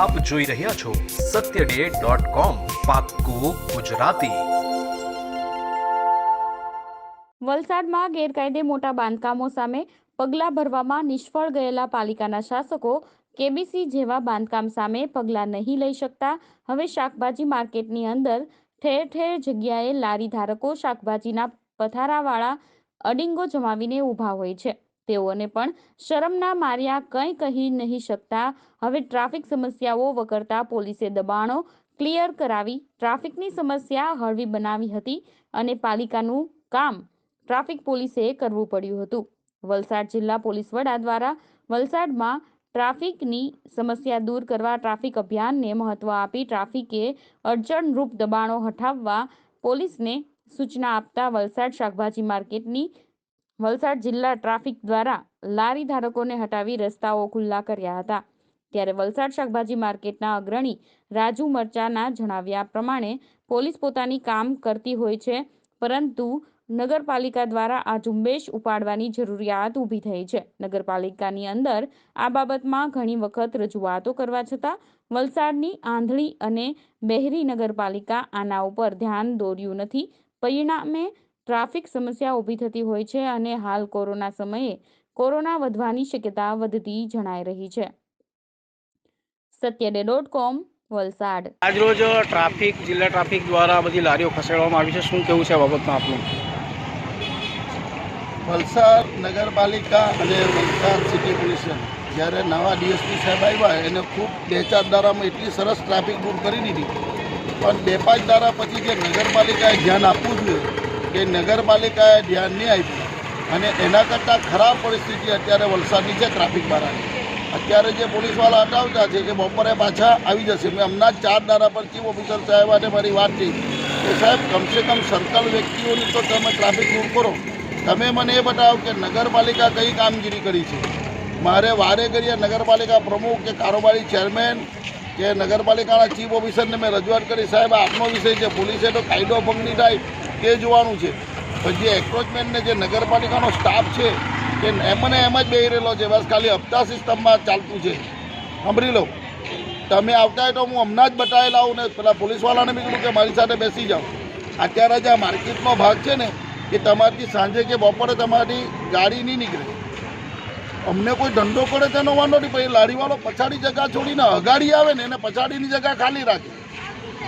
આપ જોઈ રહ્યા છો સત્ય ડે ગુજરાતી. વલસાડમાં ગેરકાયદે મોટા બાંધકામો સામે પગલાં ભરવામાં નિષ્ફળ ગયેલા પાલિકાના શાસકો કેબીસી જેવા બાંધકામ સામે પગલાં નહીં લઈ શકતા. હવે શાકભાજી માર્કેટની અંદર ઠેર ઠેર જગ્યાએ લારી ધારકો શાકભાજીના પથારાવાળા અડિંગો જમાવીને ઊભા હોય છે. તેઓને પણ શરમના માર્યા, કંઈ કહી નહીં શકતા. હવે ટ્રાફિક સમસ્યાઓ વગરતા પોલીસે દબાણો ક્લિયર કરાવી, ટ્રાફિકની સમસ્યા હળવી બનાવી હતી અને પાલિકાનું કામ ટ્રાફિક પોલીસે કરવું પડ્યું હતું. વલસાડ જિલ્લા પોલીસ વડા દ્વારા વલસાડમાં ટ્રાફિકની સમસ્યા દૂર કરવા ટ્રાફિક અભિયાનને મહત્વ આપી ટ્રાફિકે અડચણરૂપ દબાણો હટાવવા પોલીસને સૂચના આપતા વલસાડ શાકભાજી માર્કેટની વલસાડ જિલ્લા ટ્રાફિક દ્વારા લારી ધારકોને હટાવી રસ્તાઓ ખુલ્લા કર્યા હતા. ત્યારે વલસાડ શાકભાજી માર્કેટના અગ્રણી રાજુ મરચાના જણાવ્યા પ્રમાણે પોલીસ પોતાની કામ કરતી હોય છે, પરંતુ નગરપાલિકા દ્વારા આ ઝુંબેશ ઉપાડવાની જરૂરિયાત ઊભી થઈ છે. નગરપાલિકાની અંદર આ બાબતમાં ઘણી વખત રજૂઆતો કરવા છતાં વલસાડની આંધળી અને બહેરી નગરપાલિકા આના ઉપર ધ્યાન દોર્યું નથી. પરિણામે ટ્રાફિક સમસ્યા ઊભી થતી હોય છે અને હાલ કોરોના સમયે કોરોના વધવાની શક્યતા વધતી જણાઈ રહી છે. સત્યડે ડોટ કોમ વલસાડ. આજરોજ ટ્રાફિક જિલ્લા ટ્રાફિક દ્વારા બધી લારીઓ ખસેડવામાં આવી છે. શું કેવું છે બાબતમાં આપનું? વલસાડ નગરપાલિકા અને વલસાડ સિટી પોલ્યુશન જ્યારે નવા ડીએસપી સાહેબ આવ્યા એને ખૂબ બે ચાર દારામાં એટલી સરસ ટ્રાફિક દૂર કરી દીધી. પણ બે પાંચ દારા પછી જે નગરપાલિકાએ ધ્યાન આપવું જોઈએ કે નગરપાલિકાએ ધ્યાન નહીં આપ્યું અને એના કરતાં ખરાબ પરિસ્થિતિ અત્યારે વલસાડની છે ટ્રાફિક બારાની. અત્યારે જે પોલીસવાળા હટાવતા છે કે બપોરે પાછા આવી જશે. મેં હમણાં ચાર દારા પર ચીફ ઓફિસર સાહેબ અને મારી વાત થઈ કે સાહેબ, કમસે કમ સર્કલ વ્યક્તિઓની તો તમે ટ્રાફિક દૂર કરો. તમે મને એ બતાવો કે નગરપાલિકા કઈ કામગીરી કરી છે? મારે વારે ઘડીએ નગરપાલિકા પ્રમુખ કે કારોબારી ચેરમેન કે નગરપાલિકાના ચીફ ઓફિસરને મેં રજૂઆત કરી, સાહેબ આપનો વિષય છે. પોલીસે તો કાયદો ભંગ નહીં થાય તે જોવાનું છે? પણ જે એક્રોચમેન્ટને જે નગરપાલિકાનો સ્ટાફ છે એ એમને એમ જ બેહી રહેલો છે. બસ ખાલી હપ્તા સિસ્ટમમાં ચાલતું છે. સાંભળી લો. તમે આવતા હોય તો હું હમણાં જ બતાવી લાવું ને પેલા પોલીસવાળાને બી કીધું કે મારી સાથે બેસી જાઓ. અત્યારે જે આ માર્કેટનો ભાગ છે ને, એ તમારી સાંજે કે બપોરે તમારી ગાડી નહીં નીકળે. અમને કોઈ ધંધો કરે તેનો વાંધો નહીં પછી લારીવાળો પછાડી જગા છોડીને અગાડી આવે ને, એને પછાડીની જગા ખાલી રાખે.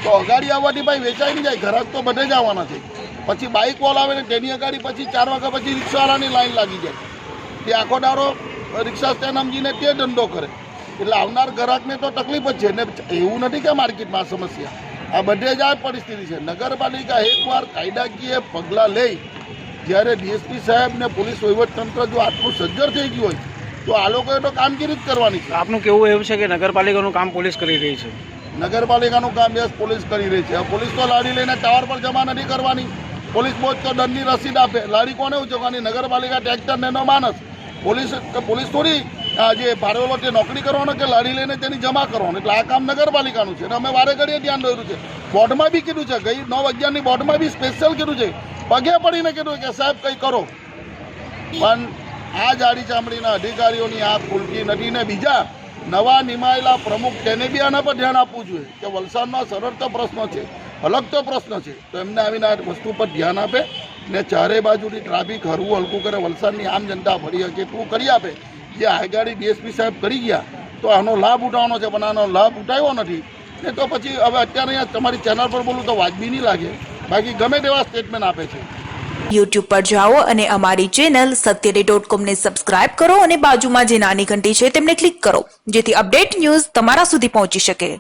તો અગાડી આવવાથી ભાઈ વેચાઈ નહીં જાય, ઘરાક તો બધે જ આવવાના છે. પછી બાઇક વાળો આવે ને તેની અગાડી પછી ચાર વાગ્યા પછી રિક્ષાવાળાની લાઈન લાગી જાય. તે આખો દારો રિક્ષા સ્ટેન્ડ સમજીને તે ધંધો કરે. એટલે આવનાર ગ્રાહકને તો તકલીફ જ છે. ને એવું નથી કે માર્કેટમાં સમસ્યા. આ બધે જ આ પરિસ્થિતિ છે. નગરપાલિકા એકવાર કાયદાકીય પગલાં લઈ જ્યારે ડીએસપી સાહેબ ને પોલીસ વહીવટતંત્ર જો આટલું સજ્જર થઈ ગયું હોય તો આ લોકોએ તો કામગીરી જ કરવાની છે. આપનું કેવું એવું છે કે નગરપાલિકાનું કામ પોલીસ કરી રહી છે? નગરપાલિકાનું કામ યસ પોલીસ કરી રહી છે. પોલીસ તો લાડી લઈને ટાવર પર જમા નથી કરવાની. પોલીસ પહોંચતો દંડની રસીદ આપે. લારી કોને ઉચકવાની નગરપાલિકા ટ્રેક્ટર ને એનો માણસ પોલીસ પોલીસ થોડી જે ભાડેલો તે નોકરી કરવાનો કે લાડી લઈને તેની જમા કરવાનો. એટલે આ કામ નગરપાલિકાનું છે. અને અમે વારે ઘડીએ ધ્યાન દોર્યું છે. બોર્ડમાં બી કીધું છે, ગઈ નવ અગિયારની બોર્ડમાં બી સ્પેશિયલ કીધું છે. પગે પડીને કીધું કે સાહેબ કંઈ કરો. પણ આ જાડી ચામડીના અધિકારીઓની આ ખુલકી નથી. ને બીજા નવા નિમાયેલા પ્રમુખ તેને બી આના પર ધ્યાન આપવું જોઈએ કે વલસાડનો સરળતા પ્રશ્ન છે. અલગ તો પ્રશ્ન છે. તો એમને આવીને આ વસ્તુ પર ધ્યાન આપે ને ચારે બાજુથી ટ્રાફિક હરવું હલકું કરે, વલસાડની આમ જનતા ફરી શકે એટલું કરી આપે. જે આગાડી ડીએસપી સાહેબ કરી ગયા, તો આનો લાભ ઉઠાવવાનો છે, પણ આનો લાભ ઉઠાવ્યો નથી. ને તો પછી હવે અત્યારે તમારી ચેનલ પર બોલું તો વાજબી નહીં લાગે. બાકી ગમે તેવા સ્ટેટમેન્ટ આપે છે. યુટ્યુબ પર જાઓ અને અમારી ચેનલ સત્યડે ડોટ કોમને સબસ્ક્રાઇબ કરો અને બાજુમાં જે નાની ઘંટી છે, તેમને ક્લિક કરો, જેથી અપડેટ ન્યૂઝ તમારા સુધી પહોંચી શકે.